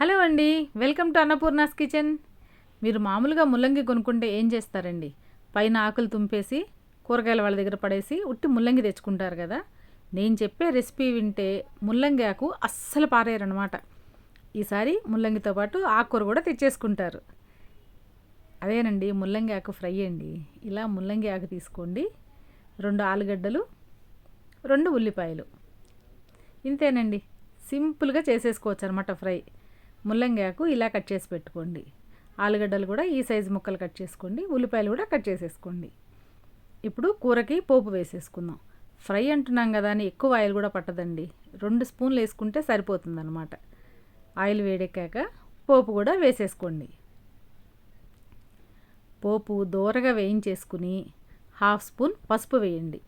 Hello అండి welcome to Annapurna's kitchen. మీరు మామూలుగా ముల్లంగి కొనుక్కుంటే ఏం చేస్తారండి? పైన ఆకులు తుంపేసి కూరగాయల వాళ్ళ దగ్గర పడేసి ఉట్టి ముల్లంగి తెచ్చుకుంటారు కదా? నేను చెప్పే రెసిపీ వింటే ముల్లంగి ఆకు అస్సలు పారేయరనమాట ఈసారి ముల్లంగితో పాటు ఆకుకూర కూడా తెచ్చేసుకుంటారు. అదేనండి ముల్లంగి ఆకు ఫ్రై అండి. ఇలా ముల్లంగి ఆకు తీసుకోండి. రెండు ఆలుగడ్డలు రెండు ఉల్లిపాయలు. ఇంతేనండి సింపుల్గా చేసేసుకోవచ్చు అనమాట ఫ్రై. ముల్లంగి ఆకు ఇలా కట్ చేసి పెట్టుకోండి. ఆలుగడ్డలు కూడా ఈ సైజు ముక్కలు కట్ చేసుకోండి. ఉల్లిపాయలు కూడా కట్ చేసేసుకోండి. ఇప్పుడు కూరకి పోపు వేసేసుకుందాం. ఫ్రై అంటున్నాం కదా అని ఎక్కువ ఆయిల్ కూడా పట్టదండి. రెండు స్పూన్లు వేసుకుంటే సరిపోతుందన్నమాట. ఆయిల్ వేడెక్కాక పోపు కూడా వేసేసుకోండి. పోపు దోరగా వేయించేసుకుని హాఫ్ స్పూన్ పసుపు వేయండి.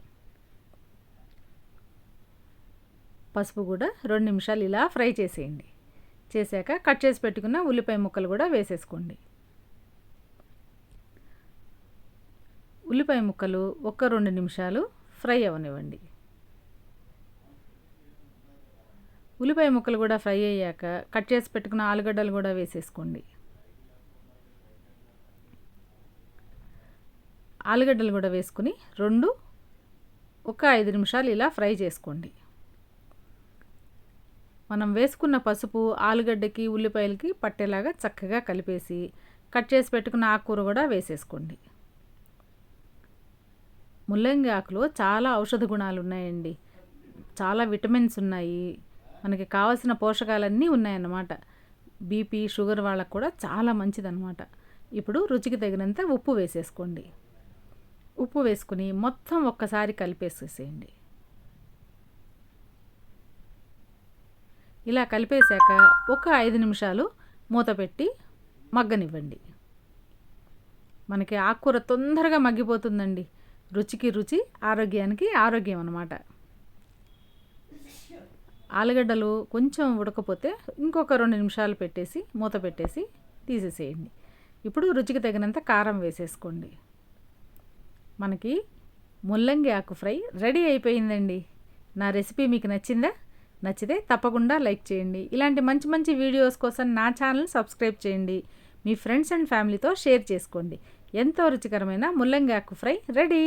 పసుపు కూడా రెండు నిమిషాలు ఇలా ఫ్రై చేసేయండి. చేశాక కట్ చేసి పెట్టుకున్న ఉల్లిపాయ ముక్కలు కూడా వేసేసుకోండి. ఉల్లిపాయ ముక్కలు ఒక్క రెండు నిమిషాలు ఫ్రై అవనివ్వండి. ఉల్లిపాయ ముక్కలు కూడా ఫ్రై అయ్యాక కట్ చేసి పెట్టుకున్న ఆలుగడ్డలు కూడా వేసేసుకోండి. ఆలుగడ్డలు కూడా వేసుకుని రెండు ఒక ఐదు నిమిషాలు ఇలా ఫ్రై చేసుకోండి. మనం వేసుకున్న పసుపు ఆలుగడ్డకి ఉల్లిపాయలకి పట్టేలాగా చక్కగా కలిపేసి కట్ చేసి పెట్టుకున్న ఆకుకూర కూడా వేసేసుకోండి. ముల్లంగి ఆకులో చాలా ఔషధ గుణాలు ఉన్నాయండి. చాలా విటమిన్స్ ఉన్నాయి. మనకి కావాల్సిన పోషకాలన్నీ ఉన్నాయన్నమాట. బీపీ షుగర్ వాళ్ళకు కూడా చాలా మంచిదన్నమాట. ఇప్పుడు రుచికి తగినంత ఉప్పు వేసేసుకోండి. ఉప్పు వేసుకుని మొత్తం ఒక్కసారి కలిపేసేసేయండి. ఇలా కలిపేశాక ఒక ఐదు నిమిషాలు మూత పెట్టి మగ్గనివ్వండి. మనకి ఆకుకూర తొందరగా మగ్గిపోతుందండి. రుచికి రుచి ఆరోగ్యానికి ఆరోగ్యం అన్నమాట. ఆలుగడ్డలు కొంచెం ఉడకపోతే ఇంకొక రెండు నిమిషాలు పెట్టేసి మూత పెట్టేసి తీసేసేయండి. ఇప్పుడు రుచికి తగినంత కారం వేసేసుకోండి. మనకి ముల్లంగి ఆకు ఫ్రై రెడీ అయిపోయిందండి. నా రెసిపీ మీకు నచ్చిందా? నచ్చితే తప్పకుండా లైక్ చేయండి. ఇలాంటి మంచి మంచి వీడియోస్ కోసం నా ఛానల్ సబ్స్క్రైబ్ చేయండి. మీ ఫ్రెండ్స్ అండ్ ఫ్యామిలీతో షేర్ చేసుకోండి. ఎంతో రుచికరమైన ముల్లంగి ఆకు ఫ్రై రెడీ.